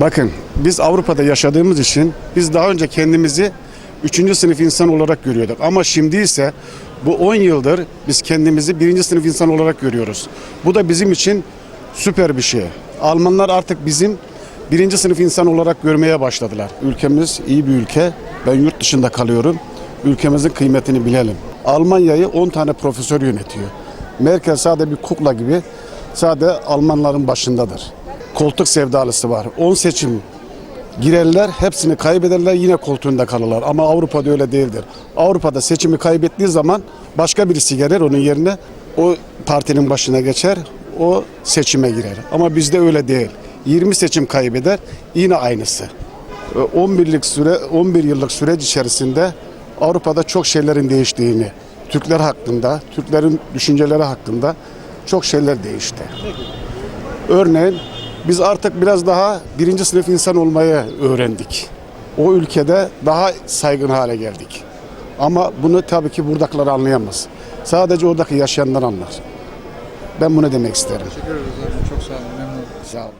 Bakın biz Avrupa'da yaşadığımız için biz daha önce kendimizi üçüncü sınıf insan olarak görüyorduk. Ama şimdi ise bu 10 yıldır biz kendimizi birinci sınıf insan olarak görüyoruz. Bu da bizim için süper bir şey. Almanlar artık bizim birinci sınıf insan olarak görmeye başladılar. Ülkemiz iyi bir ülke. Ben yurt dışında kalıyorum. Ülkemizin kıymetini bilelim. Almanya'yı 10 tane profesör yönetiyor. Merkel sadece bir kukla gibi sadece Almanların başındadır. Koltuk sevdalısı var. 10 seçim girerler, hepsini kaybederler, yine koltuğunda kalırlar. Ama Avrupa'da öyle değildir. Avrupa'da seçimi kaybettiği zaman başka birisi gelir onun yerine. O partinin başına geçer, o seçime girer. Ama bizde öyle değil. 20 seçim kaybeder, yine aynısı. 11'lik süre 11 yıllık süreç içerisinde Avrupa'da çok şeylerin değiştiğini, Türkler hakkında, Türklerin düşünceleri hakkında çok şeyler değişti. Örneğin biz artık biraz daha birinci sınıf insan olmayı öğrendik. O ülkede daha saygın hale geldik. Ama bunu tabii ki buradakiler anlayamaz. Sadece oradaki yaşayanlar anlar. Ben bunu demek isterim. Teşekkür ederiz abi. Çok sağ olun. Memnun oldum. Sağ olun.